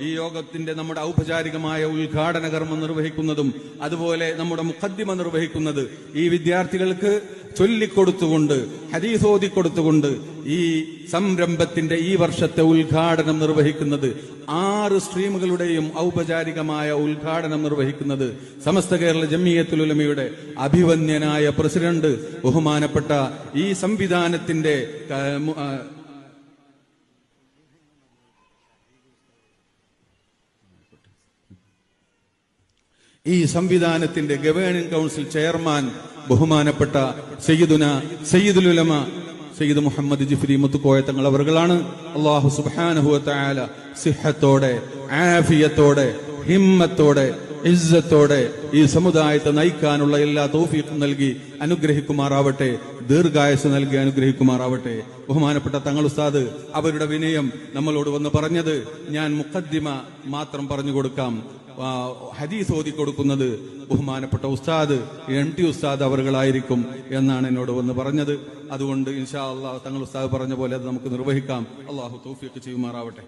ഈ യോഗത്തിന്റെ നമ്മുടെ ഔപചാരികമായ ഉദ്ഘാടന കർമ്മം നിർവഹിക്കുന്നതും അതുപോലെ നമ്മുടെ മുഖദ്ദിമ നിർവഹിക്കുന്നത് ഈ വിദ്യാർത്ഥികൾക്ക് ചൊല്ലിക്കൊടുത്തുകൊണ്ട് ഹദീസ് ഓതിക്കൊടുത്തുകൊണ്ട് ഈ സംരംഭത്തിന്റെ ഈ വർഷത്തെ ഉദ്ഘാടനം നിർവഹിക്കുന്നത് ആറ് സ്ട്രീമുകളുടെയും ഔപചാരികമായ ഉദ്ഘാടനം നിർവഹിക്കുന്നത് സമസ്ത കേരള ജമിയത്തുലുലമയുടെ അഭിവന്യനായ പ്രസിഡന്റ് ബഹുമാനപ്പെട്ട ഈ സംവിധാനത്തിന്റെ ഈ സംവിധാനത്തിന്റെ ഗവേണിംഗ് കൗൺസിൽ ചെയർമാൻ ബഹുമാനപ്പെട്ട സയ്യിദുന സയ്യിദുലുലമ സയ്യിദ് മുഹമ്മദ് ജിഫ്രി മുത്തുക്കോയ തങ്ങൾ അവർകളാണ്. അള്ളാഹു സുബ്ഹാനഹു തആല സിഹത്തോടെ ആഫിയത്തോടെ ഹിമ്മത്തോടെ ഇസ്സത്തോടെ ഈ സമുദായത്തെ നയിക്കാനുള്ള എല്ലാ തോഫീക്കും നൽകി അനുഗ്രഹിക്കുമാറാവട്ടെ ദീർഘായസ് നൽകി അനുഗ്രഹിക്കുമാറാവട്ടെ. ബഹുമാനപ്പെട്ട തങ്ങൾ ഉസ്താദ് അവരുടെ വിനയം നമ്മളോട് വന്ന് പറഞ്ഞത് ഞാൻ മുഖദ്ദിമ മാത്രം പറഞ്ഞു കൊടുക്കാം. ഹദീസ് ഓതി കൊടുക്കുന്നത് ബഹുമാനപ്പെട്ട ഉസ്താദ് എം ടി ഉസ്താദ് അവറുകളായിരിക്കും എന്നാണ് എന്നോട് വന്ന് പറഞ്ഞത്. അതുകൊണ്ട് ഇൻഷാ അള്ളാഹ് തങ്ങൾ ഉസ്താദ് പറഞ്ഞ പോലെ അത് നമുക്ക് നിർവഹിക്കാം. അള്ളാഹു തോഫിയൊക്കെ ചെയ്യുമാറാവട്ടെ.